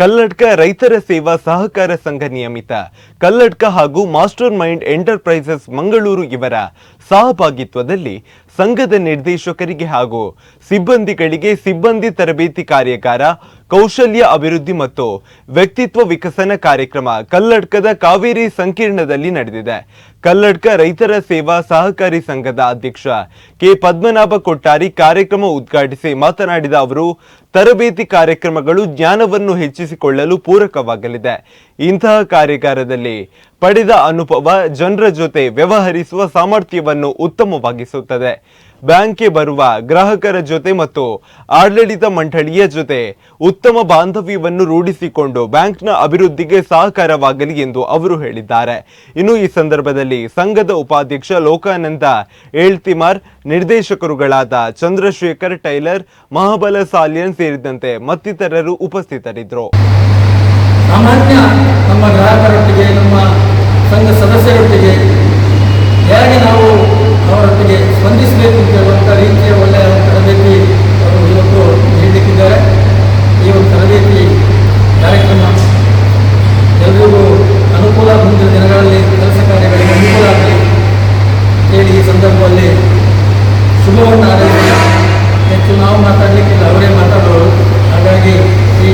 ಕಲ್ಲಡ್ಕ ರೈತರ ಸೇವಾ ಸಹಕಾರ ಸಂಘ ನಿಯಮಿತ. ಕಲ್ಲಡ್ಕ ಹಾಗೂ ಮಾಸ್ಟರ್ ಮೈಂಡ್ ಎಂಟರ್ಪ್ರೈಸಸ್ ಮಂಗಳೂರು ಇವರ ಸಹಭಾಗಿತ್ವದಲ್ಲಿ ಸಂಘದ ನಿರ್ದೇಶಕರಿಗೆ ಹಾಗೂ ಸಿಬ್ಬಂದಿಗಳಿಗೆ ಸಿಬ್ಬಂದಿ ತರಬೇತಿ ಕಾರ್ಯಾಗಾರ ಕೌಶಲ್ಯ ಅಭಿವೃದ್ಧಿ ಮತ್ತು ವ್ಯಕ್ತಿತ್ವ ವಿಕಸನ ಕಾರ್ಯಕ್ರಮ ಕಲ್ಲಡ್ಕದ ಕಾವೇರಿ ಸಂಕೀರ್ಣದಲ್ಲಿ ನಡೆದಿದೆ. ಕಲ್ಲಡ್ಕ ರೈತರ ಸೇವಾ ಸಹಕಾರಿ ಸಂಘದ ಅಧ್ಯಕ್ಷ ಕೆ. ಪದ್ಮನಾಭ ಕೊಟ್ಟಾರಿ ಕಾರ್ಯಕ್ರಮ ಉದ್ಘಾಟಿಸಿ ಮಾತನಾಡಿದ ಅವರು, ತರಬೇತಿ ಕಾರ್ಯಕ್ರಮಗಳು ಜ್ಞಾನವನ್ನು ಹೆಚ್ಚಿಸಿಕೊಳ್ಳಲು ಪೂರಕವಾಗಲಿದೆ. ಇಂತಹ ಕಾರ್ಯಾಗಾರದಲ್ಲಿ ಪಡೆದ ಅನುಭವ ಜನರ ಜೊತೆ ವ್ಯವಹರಿಸುವ ಸಾಮರ್ಥ್ಯವನ್ನು ಉತ್ತಮವಾಗಿಸುತ್ತದೆ. ಬ್ಯಾಂಕ್ಗೆ ಬರುವ ಗ್ರಾಹಕರ ಜೊತೆ ಮತ್ತು ಆಡಳಿತ ಮಂಡಳಿಯ ಜೊತೆ ಉತ್ತಮ ಬಾಂಧವ್ಯವನ್ನು ರೂಢಿಸಿಕೊಂಡು ಬ್ಯಾಂಕ್ನ ಅಭಿವೃದ್ಧಿಗೆ ಸಹಕಾರವಾಗಲಿ ಎಂದು ಅವರು ಹೇಳಿದ್ದಾರೆ. ಇನ್ನು ಈ ಸಂದರ್ಭದಲ್ಲಿ ಸಂಘದ ಉಪಾಧ್ಯಕ್ಷ ಲೋಕಾನಂದ ಏಳ್ತಿಮಾರ್ ನಿರ್ದೇಶಕರುಗಳಾದ ಚಂದ್ರಶೇಖರ್ ಟೈಲರ್, ಮಹಾಬಲ ಸಾಲಿಯನ್ ಸೇರಿದಂತೆ ಮತ್ತಿತರರು ಉಪಸ್ಥಿತರಿದ್ದರು. ಸಾಮಾನ್ಯ ನಮ್ಮ ಗ್ರಾಹಕರೊಟ್ಟಿಗೆ, ನಮ್ಮ ಸಂಘ ಸದಸ್ಯರೊಟ್ಟಿಗೆ ಸ್ಪಂದಿಸಬೇಕು ಅಂತ ರೀತಿಯ ಒಳ್ಳೆಯ ತರಬೇತಿ ಅವರು ಇವತ್ತು ನೀಡಲಿಕ್ಕಿದ್ದಾರೆ. ಈ ಒಂದು ತರಬೇತಿ ಕಾರ್ಯಕ್ರಮ ಎಲ್ಲರಿಗೂ ಅನುಕೂಲ ಮುಂದಿನ ದಿನಗಳಲ್ಲಿ ಕೆಲಸ ಕಾರ್ಯಗಳಿಗೆ ಅನುಕೂಲ ಆಗಲಿ ಹೇಳಿ ಈ ಸಂದರ್ಭದಲ್ಲಿ ಶುಭವನ್ನು ಆರೈಸಿ ಹೆಚ್ಚು ನಾವು ಮಾತಾಡಲಿಕ್ಕಿಲ್ಲ, ಅವರೇ ಮಾತಾಡೋರು. ಹಾಗಾಗಿ ಈ